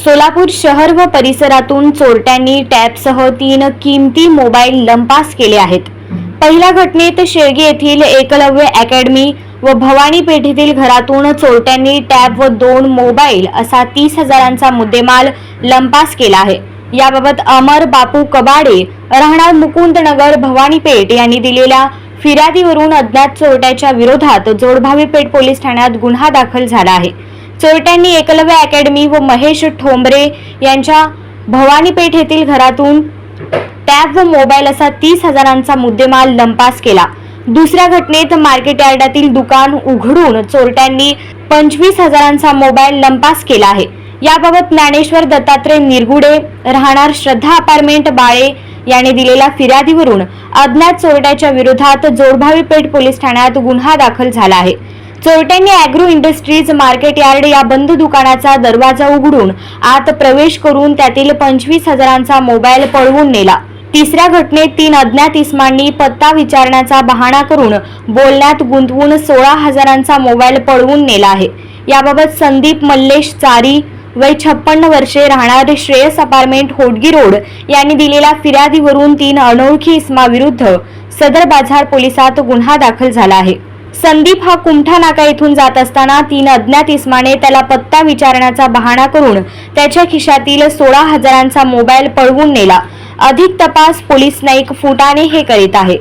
सोलापूर शहर व परिसरातून चोरट्यांनी टॅबसह तीन किमती मोबाईल लंपास केले आहेत. पहिल्या घटनेत शेळगे येथील एकलव्य अकॅडमी व भवानी पेठेतील घरातून चोरट्यांनी टॅब व दोन मोबाईल असा तीस हजारांचा मुद्देमाल लंपास केला आहे. याबाबत अमर बापू कबाडे राहणार मुकुंदनगर भवानी पेठ यांनी दिलेल्या फिर्यादीवरून अज्ञात चोरट्याच्या विरोधात जोडभावी पेठ पोलीस ठाण्यात गुन्हा दाखल झाला आहे. चोरट्यांनी एकलव्य अकॅडमी व महेश ठोंबरे यांच्या भवानी पेठ येथील घरातून टॅब व मोबाईल असा तीस हजारांचा मुद्देमाल लंपास केला. दुसऱ्या घटनेत मार्केट यार्डातील दुकान उघडून चोरट्यांनी पंचवीस हजारांचा मोबाईल लंपास केला आहे. याबाबत ज्ञानेश्वर दत्तात्रय निरगुडे राहणार श्रद्धा अपार्टमेंट बाळे यांनी दिलेल्या फिर्यादीवरून अज्ञात चोरट्याच्या विरोधात जोडभावी पेठ पोलीस ठाण्यात गुन्हा दाखल झाला आहे. चोरट्यांनी अॅग्रो इंडस्ट्रीज मार्केट यार्ड या बंद दुकानाचा दरवाजा उघडून आत प्रवेश करून त्यातील पंचवीस हजारांचा मोबाईल पळवून नेला. तिसऱ्या घटनेत तीन अज्ञात इस्मांनी पत्ता विचारण्याचा बहाणा करून बोलण्यात गुंतवून सोळा हजारांचा मोबाईल पळवून नेला आहे. याबाबत संदीप मल्लेश चारी वय छप्पन्न वर्षे राहणारे श्रेयस अपार्टमेंट होडगी रोड यांनी दिलेल्या फिर्यादीवरून तीन अनोळखी इस्माविरुद्ध सदर बाजार पोलिसात गुन्हा दाखल झाला आहे. संदीप हा कुमठा नाका येथून जात असताना तीन अज्ञात इस्माने त्याला पत्ता विचारण्याचा बहाणा करून त्याच्या खिशातील सोळा हजारांचा मोबाईल पळवून नेला. अधिक तपास पोलीस नाईक फुटाणे हे करीत आहे.